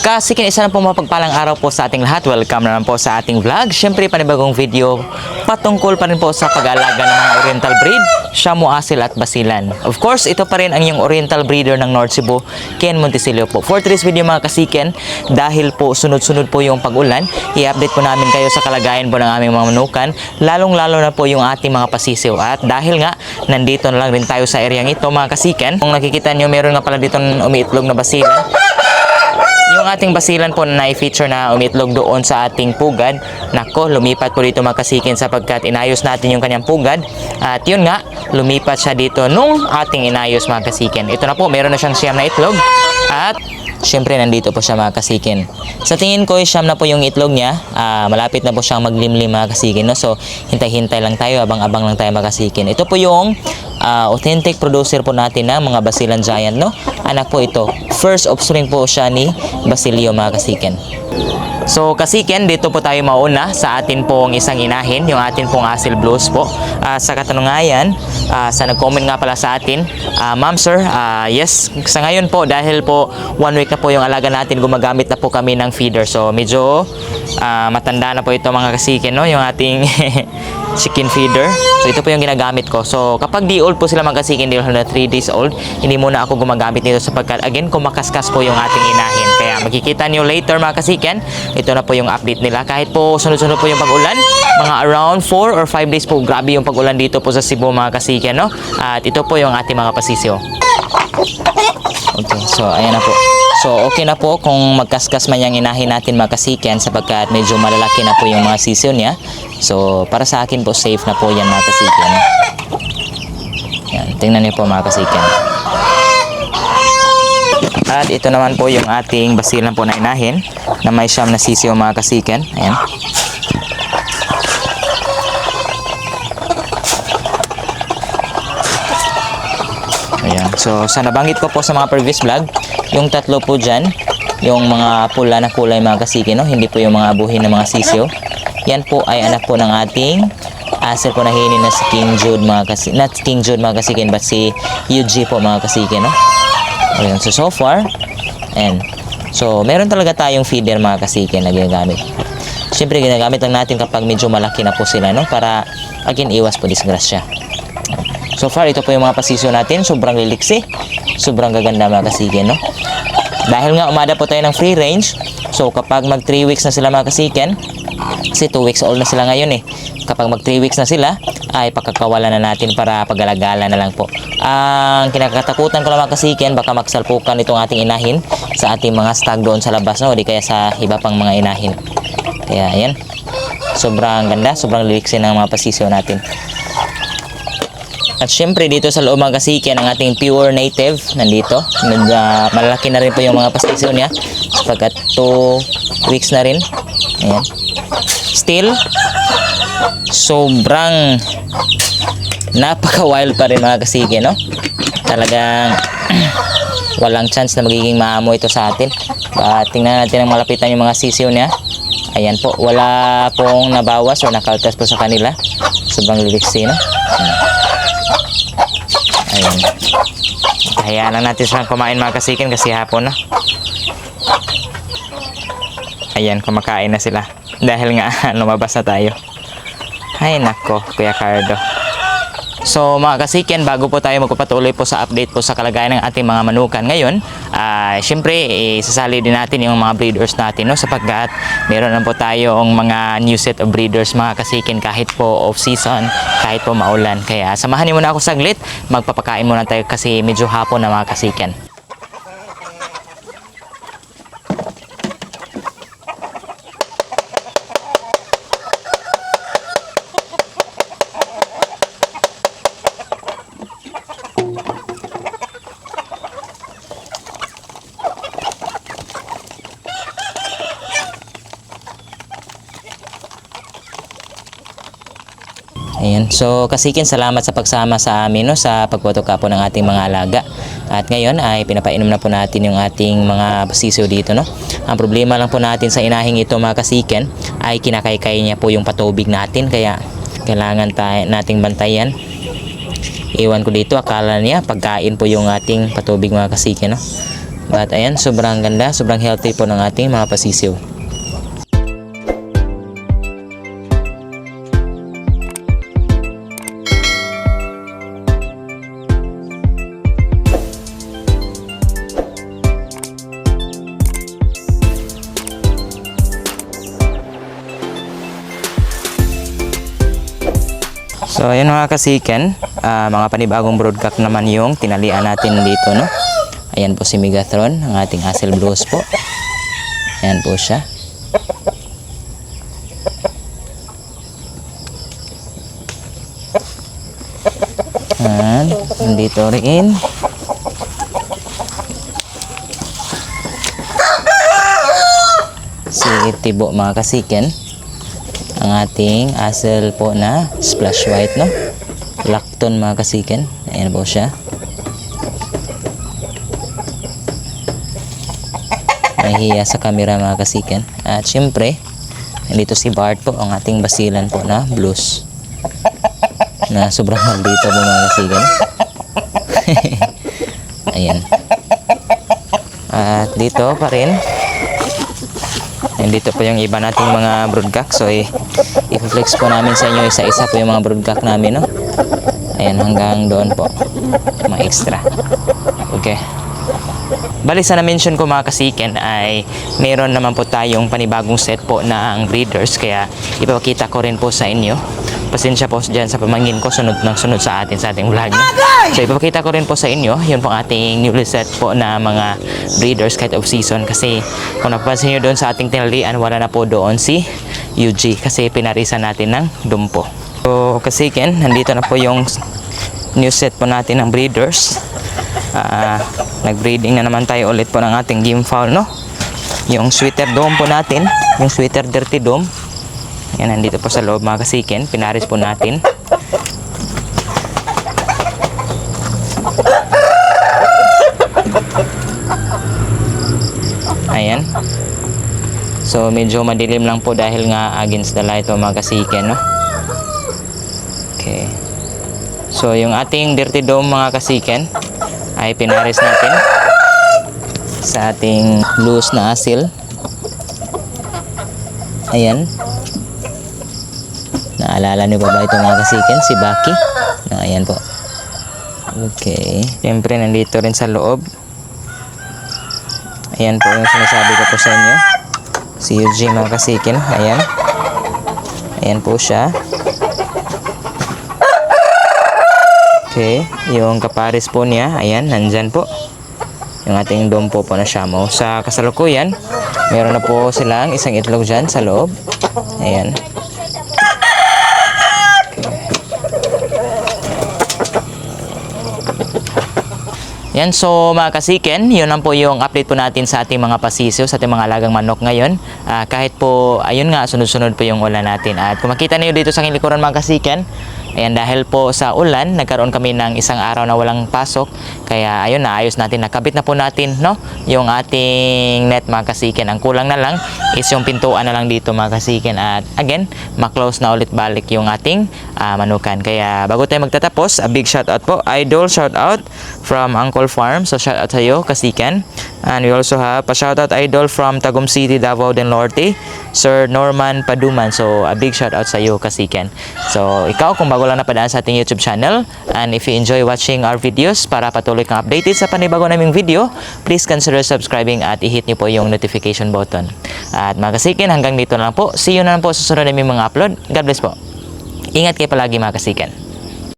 Kasikin, isa na po mapagpalang araw po sa ating lahat. Welcome na naman po sa ating vlog. Siyempre, panibagong video patungkol pa rin po sa pag-aalaga ng mga Oriental breed, Shamu Asil at Basilan. Of course, ito pa rin ang yung Oriental breeder ng North Cebu, Ken Montesilio po. For today's video mga kasiken, dahil po sunod-sunod po yung pag-ulan, i-update po namin kayo sa kalagayan po ng aming mga manukan, lalong-lalo na po yung ating mga pasisiw. At dahil nga, nandito na lang rin tayo sa areang ito mga kasiken, kung nakikita nyo, meron nga pala dito umiitlog na basilan. Yung ating basilan po na i-feature na umitlog doon sa ating pugad, nako, lumipat po dito makasikin sapagkat inayos natin yung kanyang pugad. At yun nga, lumipat siya dito nung ating inayos mga kasikin. Ito na po, meron na siyang siyam na itlog. At Siyempre, nandito po siya mga kasikin. Sa tingin ko, siyam na po yung itlog niya. Ah, malapit na po siyang maglimlim mga kasikin. No? So, hintay-hintay lang tayo, abang-abang lang tayo mga kasikin. Ito po yung ah, authentic producer po natin ng mga Basilan Giant. No? Anak po ito. First offspring po siya ni Basilio mga kasikin. So kasiken, dito po tayo mauna sa atin pong isang inahin, yung atin pong Asil Blues po. Ah, sa katanungan, ah, sa nag-comment nga pala sa atin, ah, Ma'am Sir, ah, yes, sa ngayon po, dahil po one week na po yung alaga natin, gumagamit na po kami ng feeder. So medyo ah, matanda na po ito mga kasiken, no? yung ating chicken feeder. So ito po yung ginagamit ko. So kapag di old po sila mga kasiken, di na 3 days old, hindi muna ako gumagamit nito sapagkat again, kumakaskas po yung ating inahin. Makikita nyo later mga kasiken, ito na po yung update nila. Kahit po sunod-sunod po yung pag-ulan, mga around 4 or 5 days po, grabe yung pag-ulan dito po sa Cebu mga kasiken, no? At ito po yung ating mga pasisyo. Okay, so ayan na po. So okay na po kung magkaskas man yung inahin natin mga kasiken sapagkat medyo malalaki na po yung mga sisyo niya. So para sa akin po safe na po yan mga kasiken. Yan, tingnan niyo po mga kasiken. At ito naman po yung ating basilan po na inahin na may siyam na sisiyo mga kasiken. Ayan. Ayan. So, sa nabanggit ko po sa mga previous vlog, yung tatlo po dyan, yung mga pula na kulay mga kasiki, no? hindi po yung mga buhin ng mga sisyo. Yan po ay anak po ng ating aser po na hini na si King Jude mga kasiki, not King Jude mga kasikin, but si UG po mga kasiki, no? Ayan. So, so far, and so, meron talaga tayong feeder mga kasiki na ginagamit. Siyempre, ginagamit lang natin kapag medyo malaki na po sila, no? Para, again, iwas po disgrasya. So far, ito po yung mga pasisyo natin. Sobrang liliksi. Sobrang gaganda mga kasiken, no? Dahil nga umada po tayo ng free range, so kapag mag 3 weeks na sila mga kasiken, kasi 2 weeks old na sila ngayon eh. Kapag mag 3 weeks na sila, ay pakakawalan na natin para pagalagala na lang po. Ang kinakatakutan ko lang mga kasiken, baka magsalpukan itong ating inahin sa ating mga stag doon sa labas, no? Di kaya sa iba pang mga inahin. Kaya, ayan. Sobrang ganda, sobrang liliksi ng mga pasisyo natin. At syempre dito sa loob mga kasiken ang ating pure native nandito. Med, ah, malalaki na rin po yung mga pastisyo niya. Sapagkat 2 weeks na rin. Ayan. Still, sobrang napaka wild pa rin mga kasiken, no? Talagang walang chance na magiging maamo ito sa atin. But tingnan natin ang malapitan yung mga sisiyo niya. Ayan po, wala pong nabawas o nakaltas po sa kanila. Sobrang liliksi, no? Ayan. Hayaan lang natin silang kumain mga kasikin kasi hapon na. Ayan, kumakain na sila. Dahil nga, lumabas na tayo. Ay nako, Kuya Cardo. So mga kasiken, bago po tayo magpapatuloy po sa update po sa kalagayan ng ating mga manukan ngayon, ah syempre, eh, sasali din natin yung mga breeders natin, no? sapagkat meron na po tayong mga new set of breeders mga kasiken kahit po off-season, kahit po maulan. Kaya samahan niyo muna ako saglit, magpapakain muna tayo kasi medyo hapon na mga kasiken. Ayan. So, kasikin, salamat sa pagsama sa amin no, sa pagputuka po ng ating mga alaga. At ngayon ay pinapainom na po natin yung ating mga basiso dito. No? Ang problema lang po natin sa inahing ito mga kasiken ay kinakaykay niya po yung patubig natin. Kaya kailangan tayo, nating bantayan. Iwan ko dito, akala niya pagkain po yung ating patubig mga kasiken. No? But ayan, sobrang ganda, sobrang healthy po ng ating mga pasisiw. So, ayun mga kasiken, ah, mga panibagong broadcast naman yung tinalian natin dito, no? Ayan po si Megatron, ang ating Hassel Blues po. Ayan po siya. Ayan, nandito rin. Si Tibo mga kasiken ang ating asel po na splash white no? Lacton mga kasiken. Ayan po siya. Nahihiya sa camera mga kasiken. At syempre nandito si Bart po ang ating basilan po na blues. Na sobrang maldito po mga kasiken. Ayan. At dito pa rin Nandito po yung iba nating mga broodcock. So, i-flex po namin sa inyo isa-isa po yung mga broodcock namin, no? Ayan, hanggang doon po. Mga extra. Okay. Bali sa na-mention ko mga kasiken ay meron naman po tayong panibagong set po na ang breeders kaya ipapakita ko rin po sa inyo. Pasensya po dyan sa pamangin ko, sunod ng sunod sa atin sa ating vlog. So ipapakita ko rin po sa inyo, yun po ang ating newly set po na mga breeders kahit of season kasi kung napapansin nyo doon sa ating tinalian, wala na po doon si UG kasi pinarisan natin ng dumpo. So kasiken, nandito na po yung new set po natin ng breeders. Ah, nag-breeding na naman tayo ulit po ng ating game fowl, no? Yung sweater dome po natin, yung sweater dirty dome. Yan, nandito po sa loob mga kasiken. Pinaris po natin. Ayan. So, medyo madilim lang po dahil nga against the light o mga kasiken, no? Okay. So, yung ating dirty dome mga kasiken ay pinaris natin sa ating loose na asil. Ayan. Naalala niyo pa ba ito mga kasiken? Si Baki. Na, ayan po. Okay. Siyempre, nandito rin sa loob. Ayan po yung sinasabi ko po sa inyo. Si Eugene mga kasiken. Ayan. Ayan po siya. Okay. Yung kapares po niya. Ayan, nandyan po. Yung ating dompo po na shamo. Sa kasalukuyan, meron na po silang isang itlog dyan sa loob. Ayan. Yan, so mga kasiken, yun lang po yung update po natin sa ating mga pasisiw, sa ating mga alagang manok ngayon. Ah, kahit po, ayun nga, sunod-sunod po yung ulan natin. At kung makita niyo dito sa aking likuran mga kasiken, ayan, dahil po sa ulan, nagkaroon kami ng isang araw na walang pasok. Kaya ayun na, ayos natin, nakabit na po natin, no? Yung ating net mga kasiken. Ang kulang na lang is yung pintuan na lang dito mga kasiken. At again, maklose na ulit balik yung ating ah, manukan. Kaya bago tayo magtatapos, a big shout out po, idol shout out from Uncle Farm. So shout out sa iyo, Kasikan. And we also have pa shout out idol from Tagum City, Davao del Norte, Sir Norman Paduman. So a big shout out sa iyo, Kasikan. So ikaw kung bago lang napadaan sa ating YouTube channel and if you enjoy watching our videos para patuloy kang updated sa panibago naming video, please consider subscribing at i-hit niyo po yung notification button. At mga kasikin, hanggang dito na lang po. See you na lang po sa susunod naming mga upload. God bless po. Ingat kayo palagi mga kasikan.